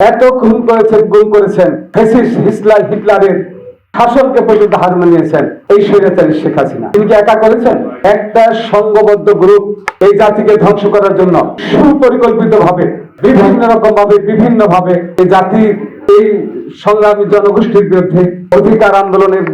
এত খুন করেছেন গুম করেছেন ফেসিস হিসলার হিটলারের শাসনকে পর্যন্ত হার মানিয়েছেন এই স্বৈরাচারী শেখ হাসিনা। তিনি কি একা করেছেন? একটা সংঘবদ্ধ গ্রুপ এই জাতিকে ধ্বংস করার জন্য সুপরিকল্পিত ভাবে বিভিন্ন রকম ভাবে বিভিন্ন ভাবে এই জাতির এই সংগ্রামী জনগোষ্ঠীর বিরুদ্ধে, অধিকার আন্দোলনের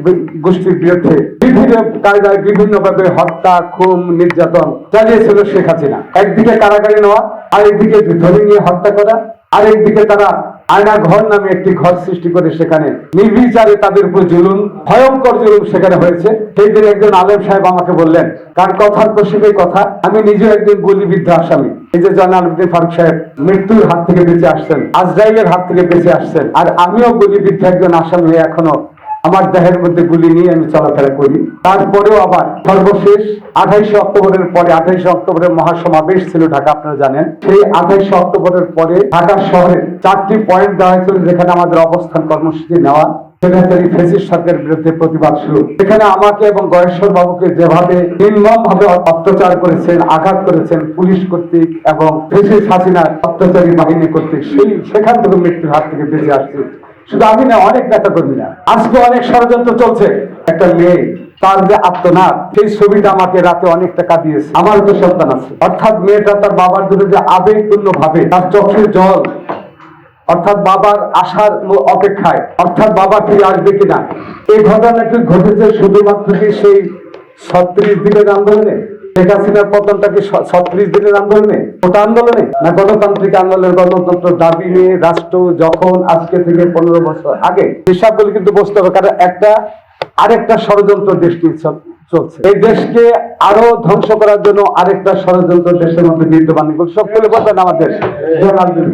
গোষ্ঠীর বিরুদ্ধে বিভিন্ন কায়দায় বিভিন্ন ভাবে হত্যা, খুন, নির্যাতন চালিয়েছিল শেখ হাসিনা। একদিকে কারাগারে নেওয়া আর একদিকে ধরে নিয়ে হত্যা করা। আরেকদিকে তারা আয়না ঘর নামে একটি ঘর সৃষ্টি করে সেখানে নির্বিচারে তাদের উপর জুলুম, ভয়ঙ্কর জুলুম সেখানে হয়েছে। সেই দিন একজন আলেম সাহেব আমাকে বললেন, কার কথার প্রসঙ্গে কথা? আমি নিজেও একজন গুলিবিদ্ধ আসামি। এই যে জনাল উদ্দিন ফারুক সাহেব মৃত্যুর হাত থেকে বেঁচে আসছেন, আজরাইলের হাত থেকে বেঁচে আসছেন, আর আমিও গুলিবিদ্ধ একজন আসামি এখনও আমার দেহের মধ্যে গুলি নিয়ে আমি চলাফেরা করি। তারপরেও আবার সর্বশেষ আঠাইশে অক্টোবরের পরে, আঠাইশে অক্টোবরের মহাসমাবেশ ছিল ঢাকা, আপনারা জানেন। সেই আঠাইশে অক্টোবরের পরে ঢাকা শহরে চারটি পয়েন্ট দেওয়া হয়েছিল যেখানে আমাদের অবস্থান কর্মসূচি নেওয়া। ফেসিস সরকারের বিরুদ্ধে প্রতিবাদ শুরু। এখানে আমাকে এবং গয়েশ্বর বাবুকে যেভাবে নির্মম ভাবে অত্যাচার করেছেন, আঘাত করেছেন, পুলিশ কর্তৃক এবং ফেসিস হাসিনার অত্যাচারী বাহিনী কর্তৃক, সেই সেখান থেকে মৃত্যুর হাত থেকে বেঁচে আসছে। শুধু আমি না, অনেক নেতা কর্মী না আজকে অনেক ষড়যন্ত্র চলছে। একটা মেয়ে, তার যে আত্মনাথ সেই ছবিটা আমাকে রাতে অনেক টাকা দিয়েছে আমার তো সন্তান আছে। অর্থাৎ মেয়েটা তার বাবার জন্য যে আবেগপূর্ণ ভাবে তার চোখের জল, অর্থাৎ বাবার আশার ম- অপেক্ষায়, অর্থাৎ বাবা ফিরে আসবে কিনা, এই ঘটনাটি ঘটেছে শুধুমাত্র কি সেই ছত্রিশ দিনের আন্দোলনে? শেখ হাসিনার পতনটা কি ছত্রিশ দিনের আন্দোলনে? ওটা আন্দোলনে? না গণতান্ত্রিক আন্দোলনের গণতন্ত্র দাবি নিয়ে রাষ্ট্র যখন আজকে থেকে পনেরো বছর আগে? হিসাবগুলো কিন্তু বুঝতে হবে, কারণ একটা, আরেকটা ষড়যন্ত্র দেশটি চল- চলছে। এই দেশকে আরও ধ্বংস করার জন্য আরেকটা ষড়যন্ত্র দেশের মধ্যে বিদ্যমান সব বলে বলবেন আমাদের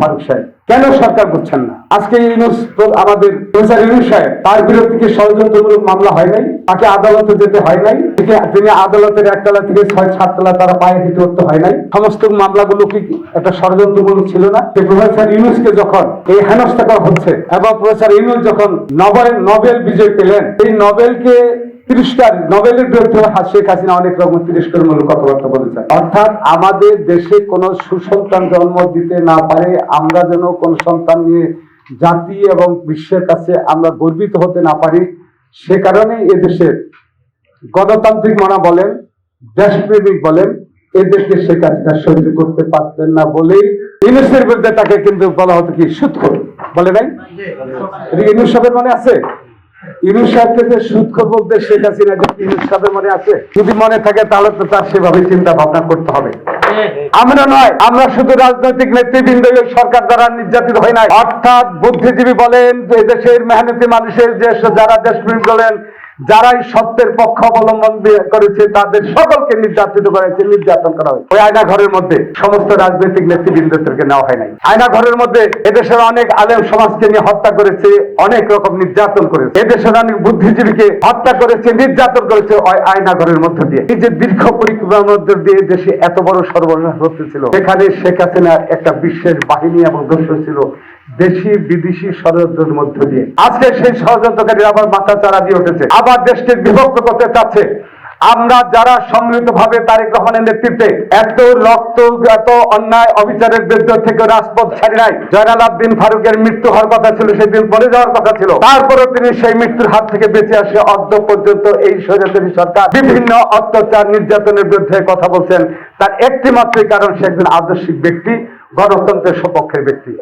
ফারুক সাহেব। কেন সরকার করছেন না? আজকে ইউনুস আমাদের প্রফেসর ইউনুস সাহেব, তার বিরুদ্ধে ষড়যন্ত্রমূলক মামলা হয় নাই? তাকে আদালতে যেতে হয় নাই? তিনি আদালতের একতলা থেকে ছয় সাততলা তারা পায়ে হেঁটে উঠতে হয় নাই? সমস্ত মামলাগুলো কি একটা ষড়যন্ত্রমূলক ছিল না? যে প্রফেসর ইউনুসকে যখন এই হেনস্থা করা হচ্ছে, এবং প্রফেসর ইউনুস যখন নোবেল নোবেল বিজয় পেলেন, এই নোবেলকে তিরস্কার নোবেলের বিরুদ্ধে শেখ হাসিনা অনেক রকম তিরস্কারমূলক কথাবার্তা বলেছেন। অর্থাৎ আমাদের দেশে কোনো সুসন্তান জন্ম দিতে না পারে আমরা যেন কোন সন্তান নিয়ে জাতি এবং বিশ্বের কাছে আমরা গর্বিত হতে না পারি। সে কারণে এদেশের গণতান্ত্রিক মনা বলেন দেশপ্রেমিক বলেন এদেরকে সে কাজটা সহ্য করতে পারতেন না বলেই ইউনুসের বিরুদ্ধে তাকে কিন্তু বলা হতো কি? সুৎখর বলে নাই? এটা ইউনুস সাহেবের মনে আছে? ইউনুস সাহেবকে যে বলতে শেখ হাসিনা যদি ইউনুস মনে আছে? যদি মনে থাকে, তাহলে তো তার সেভাবে চিন্তা ভাবনা করতে হবে। আমরা নয়, আমরা শুধু রাজনৈতিক নেতৃবৃন্দ সরকার দ্বারা নির্যাতিত হয় নাই। অর্থাৎ বুদ্ধিজীবী বলেন দেশের মেহনতি মানুষের যে যারা দেশপ্রেমিক বলেন যারাই সত্যের পক্ষ অবলম্বন করেছে, তাদের সকলকে নির্যাতিত করেছে, নির্যাতন করা হয়েছে। ওই আয়না ঘরের মধ্যে সমস্ত রাজনৈতিক নেতৃবৃন্দদেরকে নেওয়া হয় নাই। আয়না ঘরের মধ্যে এদেশের অনেক আলেম সমাজকে নিয়ে হত্যা করেছে, অনেক রকম নির্যাতন করেছে। এদেশের অনেক বুদ্ধিজীবীকে হত্যা করেছে, নির্যাতন করেছে ওই আয়না ঘরের মধ্যে দিয়ে। এই যে দীর্ঘ পরিক্রমার মধ্যে দিয়ে দেশে এত বড় সর্বনাশ হতেছিল সেখানে শেখ হাসিনার একটা বিশেষ বাহিনী এবং দস্যু ছিল দেশি, বিদেশি ষড়যন্ত্রের মধ্য দিয়ে। আজকে সেই ষড়যন্ত্রকারী আবার মাথা চারা দিয়ে উঠেছে। আবার দেশকে বিভক্ত করতে চাচ্ছে। আমরা যারা সম্মিলিত ভাবে তারেক রহমানের নেতৃত্বে এত রক্ত, এত অন্যায় অবিচারের বিরুদ্ধে থেকে রাজপথ ছাড়ি নাই, জয়নাল আবদিন ফারুকের মৃত্যু হওয়ার কথা ছিল সেদিন পরে যাওয়ার কথা ছিল। তারপরে তিনি সেই মৃত্যুর হাত থেকে বেঁচে আসে অদ্য পর্যন্ত এই স্বৈরাচারী সরকার। বিভিন্ন অত্যাচার, নির্যাতনের বিরুদ্ধে কথা বলছেন। তার একটি মাত্রই কারণ, সে একজন আদর্শিক ব্যক্তি, গণতন্ত্রের সপক্ষের ব্যক্তি।